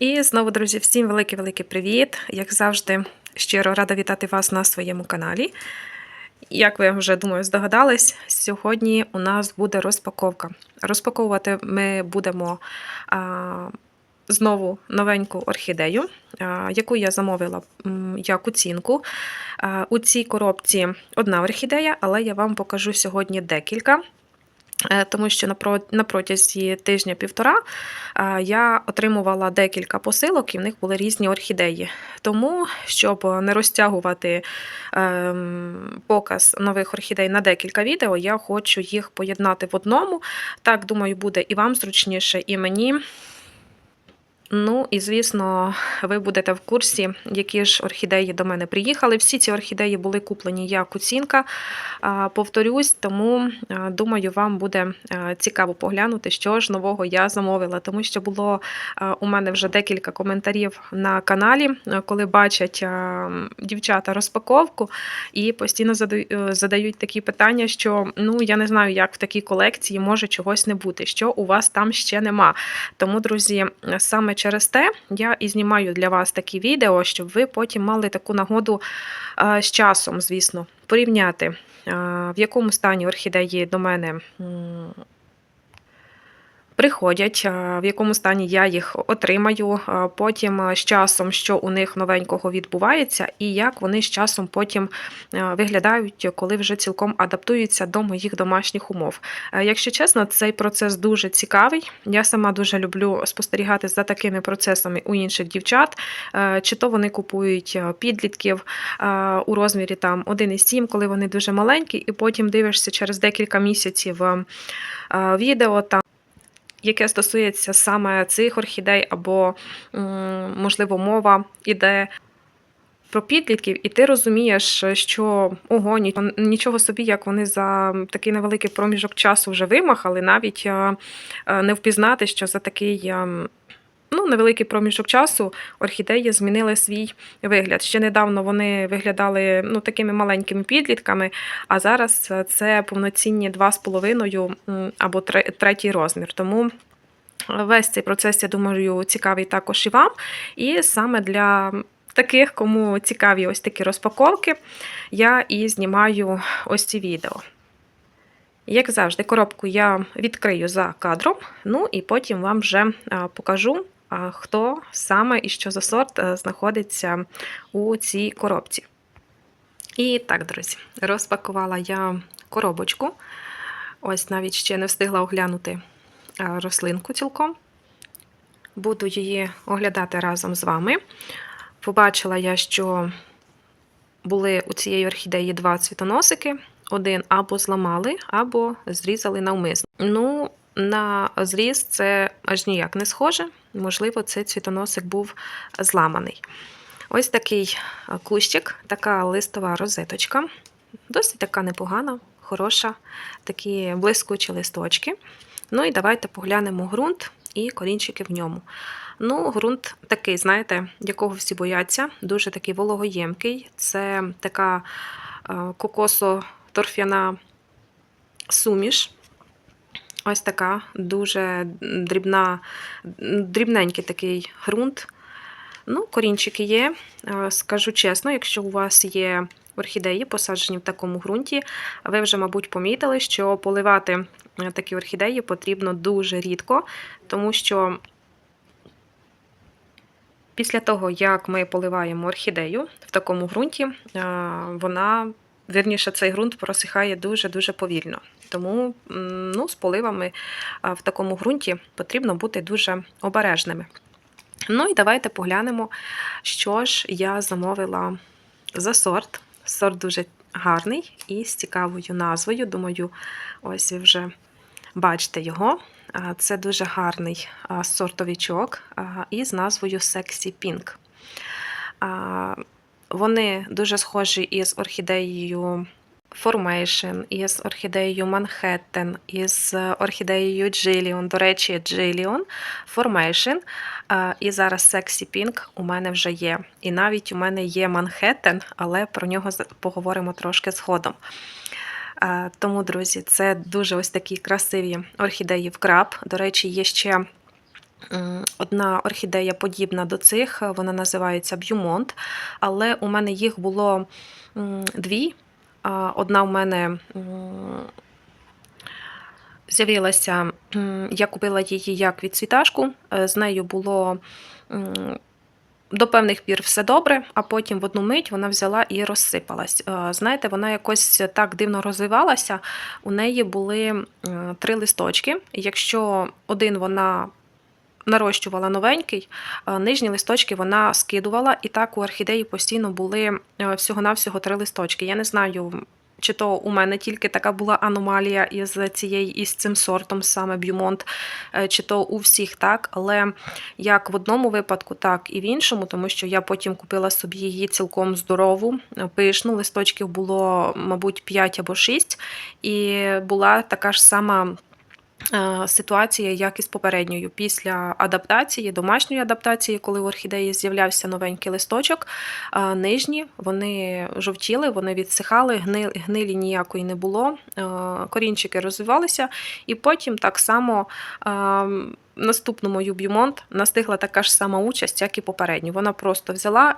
І знову, друзі, всім великий-великий привіт! Як завжди, щиро рада вітати вас на своєму каналі. Як ви вже думаю, здогадались, сьогодні у нас буде розпаковка. Розпаковувати ми будемо а, знову новеньку орхідею, а, яку я замовила як оцінку. У цій коробці одна орхідея, але я вам покажу сьогодні декілька. Е, Тому що на протязі тижня-півтора е, я отримувала декілька посилок, і в них були різні орхідеї. Тому, щоб не розтягувати ем, показ нових орхідей на декілька відео, я хочу їх поєднати в одному. Так, думаю, буде і вам зручніше, і мені. Ну і звісно, ви будете в курсі, які ж орхідеї до мене приїхали. Всі ці орхідеї були куплені як оцінка. Повторюсь, тому думаю, вам буде цікаво поглянути, що ж нового я замовила, тому що було у мене вже декілька коментарів на каналі, коли бачать дівчата розпаковку і постійно задають, задають такі питання, що ну я не знаю, як в такій колекції може чогось не бути, що у вас там ще нема. Тому, друзі, саме через те я і знімаю для вас такі відео, щоб ви потім мали таку нагоду е, з часом, звісно, порівняти, е, в якому стані орхідеї до мене. Приходять, е, в якому стані я їх отримаю, е, потім е, з часом, що у них новенького відбувається, і як вони з часом потім виглядають, коли вже цілком адаптуються до моїх домашніх умов. Якщо чесно, цей процес дуже цікавий. Я сама дуже люблю спостерігати за такими процесами у інших дівчат. Чи то вони купують підлітків у розмірі там 1,7, коли вони дуже маленькі, і потім дивишся через декілька місяців відео там. Яке стосується саме цих орхідей, або, можливо, мова іде про підлітків, і ти розумієш, що ого, нічого собі, як вони за такий невеликий проміжок часу вже вимахали, навіть не впізнати, що за такий ну, невеликий проміжок часу орхідеї змінили свій вигляд. Ще недавно вони виглядали ну, такими маленькими підлітками, а зараз е, це повноцінні 2,5 або тре- третій розмір. Тому весь цей процес, я думаю, цікавий також і вам. І саме для таких, кому цікаві ось такі розпаковки, я і знімаю ось ці відео. Як завжди, коробку я відкрию за кадром, ну і потім вам вже покажу, а, хто саме і що за сорт е, знаходиться у цій коробці. І так, друзі, розпакувала я коробочку. Ось навіть ще не встигла оглянути рослинку цілком. Буду її оглядати разом з вами. Побачила я, що були у цієї орхідеї два цвітоносики. Один або зламали, або зрізали навмисно. Ну, на зріз це аж ніяк не схоже. Можливо, цей цвітоносик був зламаний. Ось такий кущик, така листова розеточка. Досить така непогана, хороша, такі блискучі листочки. Ну і давайте поглянемо ґрунт і корінчики в ньому. Ну, ґрунт такий, знаєте, якого всі бояться, дуже такий вологоємкий. Це така е, кокосо-торфяна суміш. Ось така дуже дрібна, дрібненький такий ґрунт. Ну, корінчики є. Е, Скажу чесно, якщо у вас є орхідеї, посаджені в такому ґрунті, ви вже, мабуть, помітили, що поливати е, такі орхідеї потрібно дуже рідко, тому що після того, як ми поливаємо орхідею в такому ґрунті, е, вона, вірніше, цей ґрунт просихає дуже-дуже повільно. Тому ну, з поливами в такому ґрунті потрібно бути дуже обережними. Ну і давайте поглянемо, що ж я замовила за сорт. Сорт дуже гарний і з цікавою назвою. Думаю, ось ви вже бачите його. Це дуже гарний сортовичок із назвою Sexy Pink. Вони дуже схожі із орхідеєю Formation, із орхідеєю Manhattan, із орхідеєю Jillion. До речі, Jillion, Formation. І зараз Sexy Pink у мене вже є. І навіть у мене є Манхеттен, але про нього поговоримо трошки згодом. Тому, друзі, це дуже ось такі красиві орхідеї в краб. До речі, є ще Одна орхідея подібна до цих, е, вона називається Б'юмонт, але у мене їх було дві. Одна у мене з'явилася, я купила її як відцвіташку, е, з нею було до певних пір все добре, а потім в одну мить вона взяла і розсипалась. Е, Знаєте, вона якось так дивно розвивалася. У неї були три листочки. Якщо один вона нарощувала новенький, е, нижні листочки вона скидувала, і так у орхідеї постійно були е, всього-навсього три листочки. Я не знаю. Чи то у мене тільки така була аномалія із цією із цим сортом, саме Б'юмонт, е, чи то у всіх так, але як в одному випадку, так і в іншому, тому що я потім купила собі її цілком здорову, пишну. Листочків було, мабуть, 5 або 6, і була така ж сама. Е, Ситуація, як і з попередньою, після адаптації, домашньої адаптації, коли в орхідеї з'являвся новенький листочок, е, нижні вони жовтіли, вони відсихали, гни- гнилі ніякої не було, е, корінчики розвивалися, і потім так само е, наступну мою б'юмонт настигла така ж сама участь, як і попередню. Вона просто взяла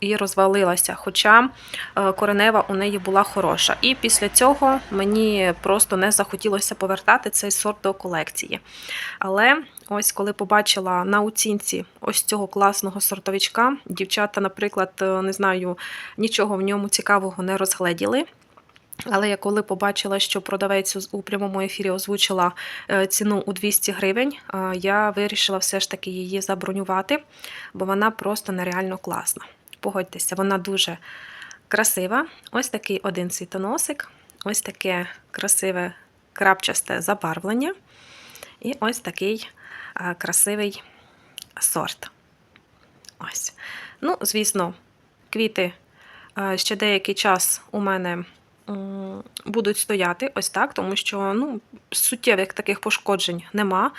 і розвалилася, хоча е, коренева у неї була хороша. І після цього мені просто не захотілося повертати цей сорт до колекції. Але ось коли побачила на оцінці ось цього класного сортовичка, дівчата, наприклад, е, не знаю, нічого в ньому цікавого не розгледіли. Але я коли побачила, що продавець у прямому ефірі озвучила е, ціну у 200 гривень, е, я вирішила все ж таки її забронювати, бо вона просто нереально класна. Погодьтеся, вона дуже красива. Ось такий один світоносик, ось таке красиве крапчасте забарвлення, і ось такий е, красивий сорт. Ось. Ну, звісно, квіти ще деякий час у мене будуть стояти ось так, тому що ну, суттєвих таких пошкоджень нема.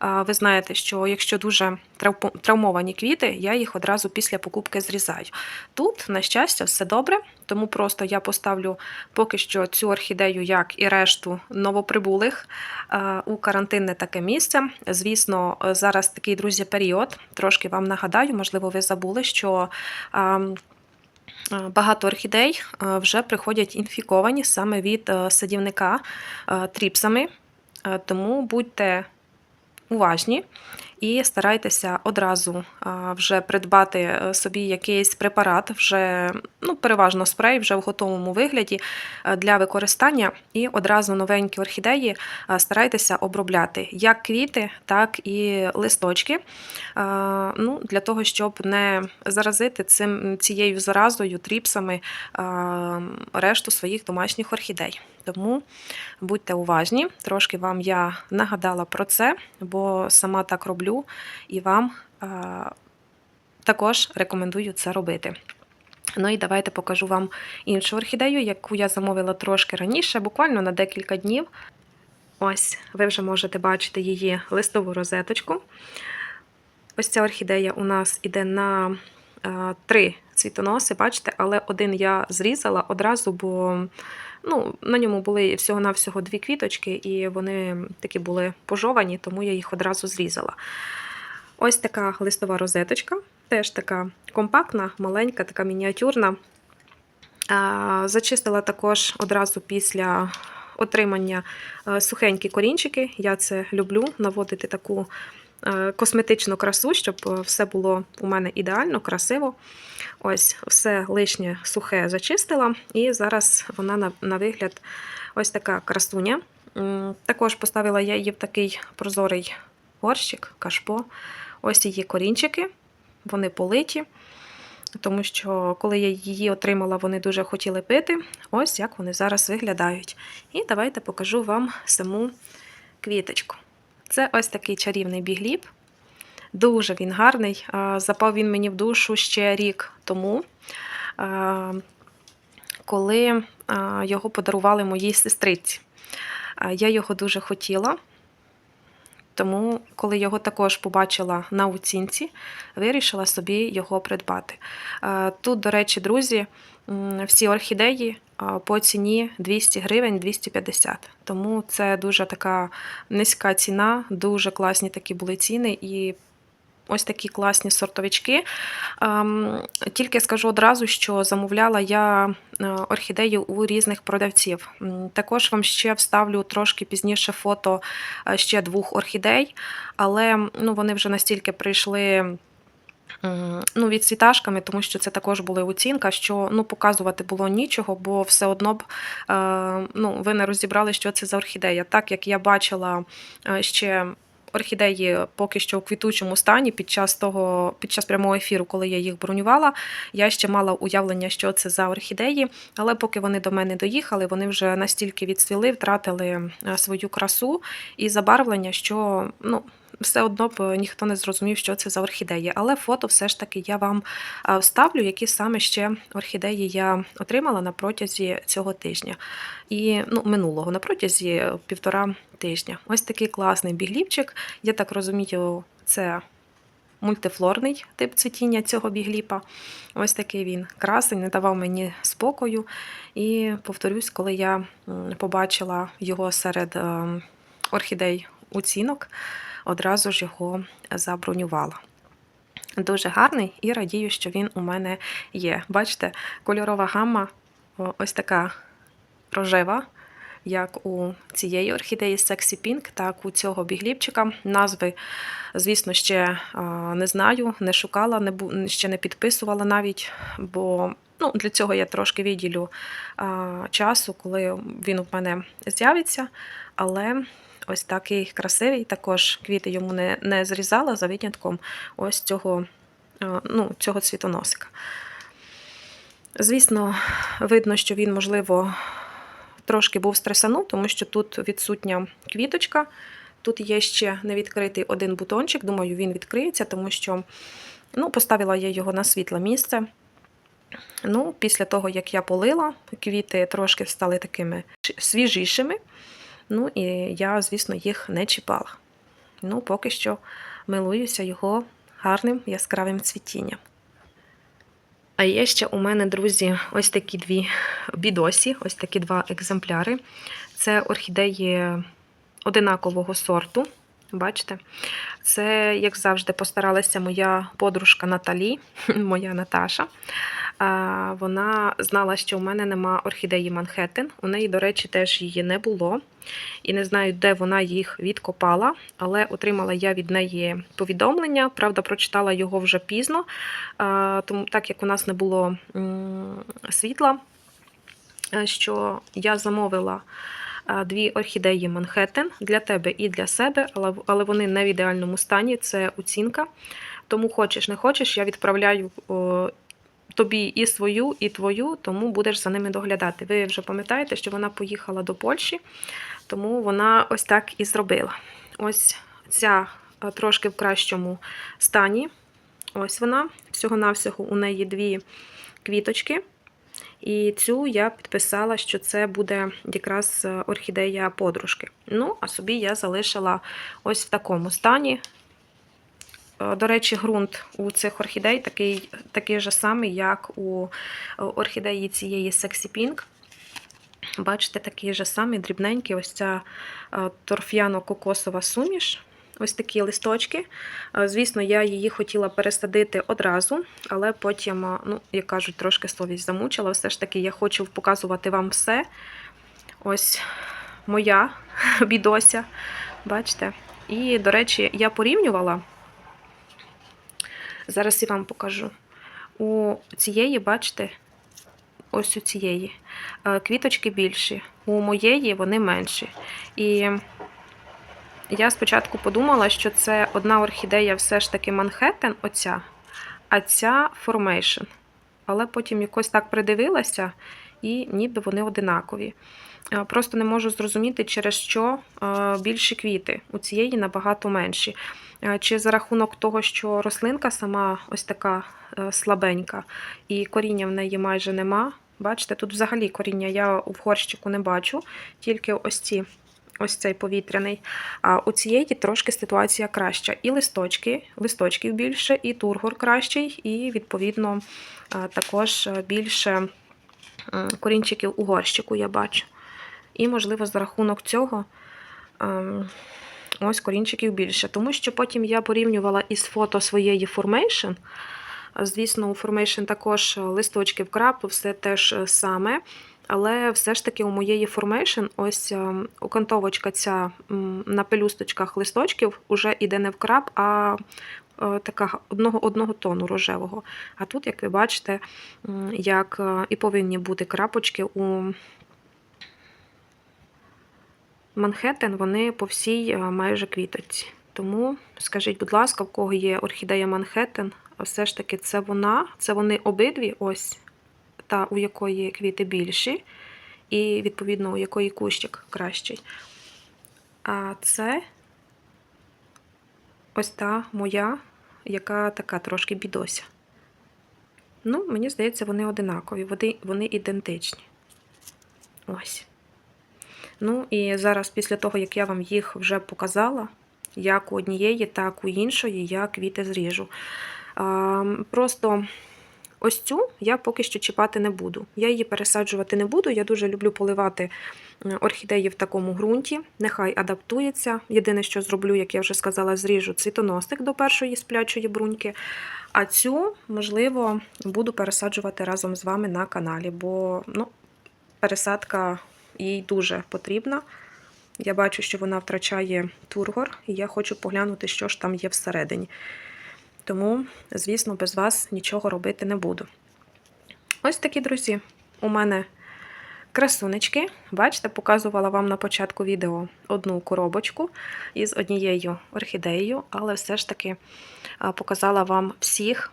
Ви знаєте, що якщо дуже травмовані квіти, я їх одразу після покупки зрізаю. Тут, на щастя, все добре, тому просто я поставлю поки що цю орхідею, як і решту новоприбулих, у карантинне таке місце. Звісно, зараз такий друзі період. Трошки вам нагадаю, можливо, ви забули, що. Е, Багато орхідей е, вже приходять інфіковані саме від е, садівника тріпсами, тому будьте уважні і старайтеся одразу вже придбати е, собі якийсь препарат, вже ну, переважно спрей, вже в готовому вигляді е, для використання, і одразу новенькі орхідеї старайтеся обробляти як квіти, так і листочки. Ну, для того, щоб не заразити цим, цією заразою, тріпсами решту своїх домашніх орхідей. Тому будьте уважні. Трошки вам я нагадала про це, бо сама так роблю і вам а, також рекомендую це робити. Ну і давайте покажу вам іншу орхідею, яку я замовила трошки раніше, буквально на декілька днів. Ось, ви вже можете бачити її листову розеточку. Ось ця орхідея у нас іде на а, три цвітоноси, бачите, але один я зрізала одразу, бо ну, на ньому були всього-навсього дві квіточки, і вони такі були пожовані, тому я їх одразу зрізала. Ось така листова розеточка, теж така компактна, маленька, така мініатюрна. Зачистила також одразу після отримання е, сухенькі корінчики. Я це люблю наводити таку е, косметичну красу, щоб е, все було у мене ідеально, красиво. Ось все лишнє сухе зачистила, і зараз вона на, на вигляд ось така красуня. Також поставила я її в такий прозорий горщик, кашпо. Ось її корінчики, вони политі. Тому що коли я її отримала, вони дуже хотіли пити. Ось як вони зараз виглядають. І давайте покажу вам саму квіточку. Це ось такий чарівний бігліб. Дуже він гарний. Запав він мені в душу ще рік тому, коли його подарували моїй сестриці. Я його дуже хотіла. Тому, коли його також побачила на оцінці, вирішила собі його придбати. Тут, до речі, друзі, всі орхідеї по ціні 200 гривень 250. Тому це дуже така низька ціна, дуже класні такі були ціни і. Ось такі класні сортовички. Ем, Тільки скажу одразу, що замовляла я е, орхідеї у різних продавців. Також вам ще вставлю трошки пізніше фото е, ще двох орхідей, але ну, вони вже настільки прийшли. Ну, відсвіташками, тому що це також була оцінка, що ну, показувати було нічого, бо все одно б е, ну, ви не розібрали, що це за орхідея. Так як я бачила ще орхідеї поки що у квітучому стані під час того, під час прямого ефіру, коли я їх бронювала, я ще мала уявлення, що це за орхідеї, але поки вони до мене доїхали, вони вже настільки відсвіли, втратили е, свою красу і забарвлення, що ну. Все одно б ніхто не зрозумів, що це за орхідеї. Але фото все ж таки я вам е, вставлю, які саме ще орхідеї я отримала на протязі цього тижня. І ну, минулого, на протязі півтора тижня. Ось такий класний бігліпчик. Я так розумію, це мультифлорний тип цвітіння цього бігліпа. Ось такий він красень, не давав мені спокою. І повторюсь, коли я побачила його серед е, орхідей оцінок, одразу ж його забронювала. Дуже гарний і радію, що він у мене є. Бачите, кольорова гамма ось така рожева, як у цієї орхідеї Sexy Pink, так у цього бігліпчика. Назви, звісно, ще не знаю, не шукала, не ще не підписувала навіть, бо ну, для цього я трошки відділю часу, коли він у мене з'явиться. Але ось такий красивий. Також квіти йому не, не зрізала за винятком ось цього, ну, цього цвітоносика. Звісно, видно, що він, можливо, трошки був стресанув, тому що тут відсутня квіточка. Тут є ще невідкритий один бутончик. Думаю, він відкриється, тому що ну, поставила я його на світле місце. Ну, після того, як я полила, квіти трошки стали такими свіжішими. Ну і я, звісно, їх не чіпала. Ну, поки що милуюся його гарним яскравим цвітінням. А є ще у мене, друзі, ось такі дві бідосі, ось такі два екземпляри. Це орхідеї одинакового сорту. Бачите? Це, як завжди, постаралася моя подружка Наталі, моя Наташа. Вона знала, що у мене нема орхідеї Манхеттен. У неї, до речі, теж її не було. І не знаю, де вона їх відкопала, але отримала я від неї повідомлення. Правда, прочитала його вже пізно, тому так як у нас не було світла, е, що я замовила дві орхідеї Манхеттен для тебе і для себе, але, вони не в ідеальному стані, це оцінка. Тому хочеш, не хочеш, я відправляю тобі і свою, і твою, тому будеш за ними доглядати. Ви вже пам'ятаєте, що вона поїхала до Польщі, тому вона ось так і зробила. Ось ця е, трошки в кращому стані. Ось вона. Всього-навсього у неї дві квіточки. І цю я підписала, що це буде якраз е, орхідея подружки. Ну, а собі я залишила ось в такому стані. Е, До речі, ґрунт у цих орхідей такий, такий же самий, як у е, орхідеї цієї Sexy Pink. Бачите, такий же самий дрібненький, ось ця е, торф'яно-кокосова суміш. Ось такі листочки. Звісно, я її хотіла пересадити одразу, але потім, ну, як кажуть, трошки совість замучила. Все ж таки, я хочу показувати вам все. Ось моя бідося. Бачите? І, до речі, я порівнювала. Зараз я вам покажу. У цієї, бачите, ось у цієї е, квіточки більші, у моєї вони менші. І я спочатку подумала, що це одна орхідея все ж таки Манхеттен, оця, а ця Formation. Але потім якось так придивилася, і ніби вони одинакові. Е, Просто не можу зрозуміти, через що е, більші квіти, у цієї набагато менші. Е, Чи за рахунок того, що рослинка сама ось така е, слабенька, і коріння в неї майже нема. Бачите, тут взагалі коріння я в горщику не бачу, тільки ось ці. Ось цей повітряний. А у цієї трошки ситуація краща. І листочки, листочків більше, і тургор кращий, і, відповідно, е, також більше корінчиків у горщику, я бачу. І, можливо, за рахунок цього ем, ось корінчиків більше. Тому що потім я порівнювала із фото своєї Formation. Звісно, у Formation також листочки вкрапу, все теж саме. Але все ж таки у моєї Formation ось окантовочка ця на пелюсточках листочків уже іде не вкрап, а е, така одного, одного тону рожевого. А тут, як ви бачите, як е, і повинні бути крапочки у Манхеттен, вони по всій е, майже квіточці. Тому скажіть, будь ласка, в кого є орхідея Манхеттен, а все ж таки це вона, це вони обидві, ось та, у якої квіти більші, і, відповідно, у якої кущик кращий. А це ось та моя, яка така трошки бідося. Ну, мені здається, вони одинакові, вони, вони ідентичні. Ось. Ну і зараз, після того, як я вам їх вже показала, як у однієї, так у іншої, я квіти зріжу. Просто ось цю я поки що чіпати не буду. Я її пересаджувати не буду. Я дуже люблю поливати орхідеї в такому ґрунті. Нехай адаптується. Єдине, що зроблю, як я вже сказала, зріжу цвітоносик до першої сплячої бруньки. А цю, можливо, буду пересаджувати разом з вами на каналі, бо ну, пересадка їй дуже потрібна. Я бачу, що вона втрачає тургор, і я хочу поглянути, що ж там є всередині. Тому, звісно, без вас нічого робити не буду. Ось такі, друзі, у мене красунечки. Бачите, показувала вам на початку відео одну коробочку із однією орхідеєю, але все ж таки показала вам всіх.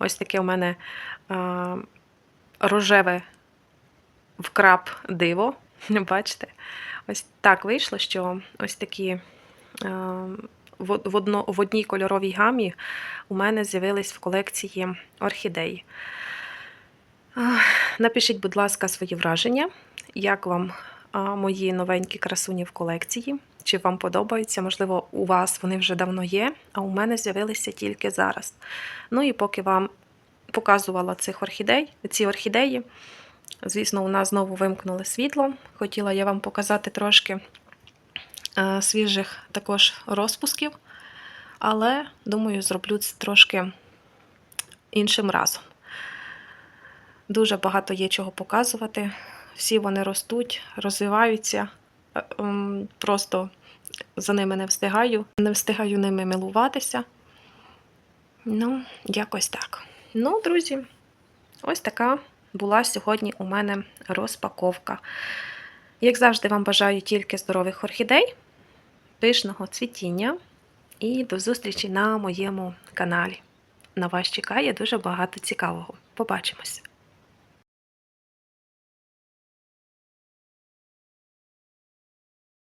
Ось таке у мене рожеве вкрап диво. Бачите? Ось так вийшло, що ось такі е, в, одно, в одній кольоровій гамі у мене з'явились в колекції орхідеї. Ах, Напишіть, будь ласка, свої враження, як вам а, мої новенькі красуні в колекції. Чи вам подобаються? Можливо, у вас вони вже давно є, а у мене з'явилися тільки зараз. Ну і поки вам показувала цих орхідей, ці орхідеї, Звісно, у нас знову вимкнули світло. Хотіла я вам показати трошки е, свіжих також розпусків, але, думаю, зроблю це трошки іншим разом. Дуже багато є чого показувати. Всі вони ростуть, розвиваються. Е, ем, Просто за ними не встигаю, не встигаю ними милуватися. Ну, якось так. Ну, друзі, ось така була сьогодні у мене розпаковка. Як завжди, вам бажаю тільки здорових орхідей, пишного цвітіння і до зустрічі на моєму каналі. На вас чекає дуже багато цікавого. Побачимося!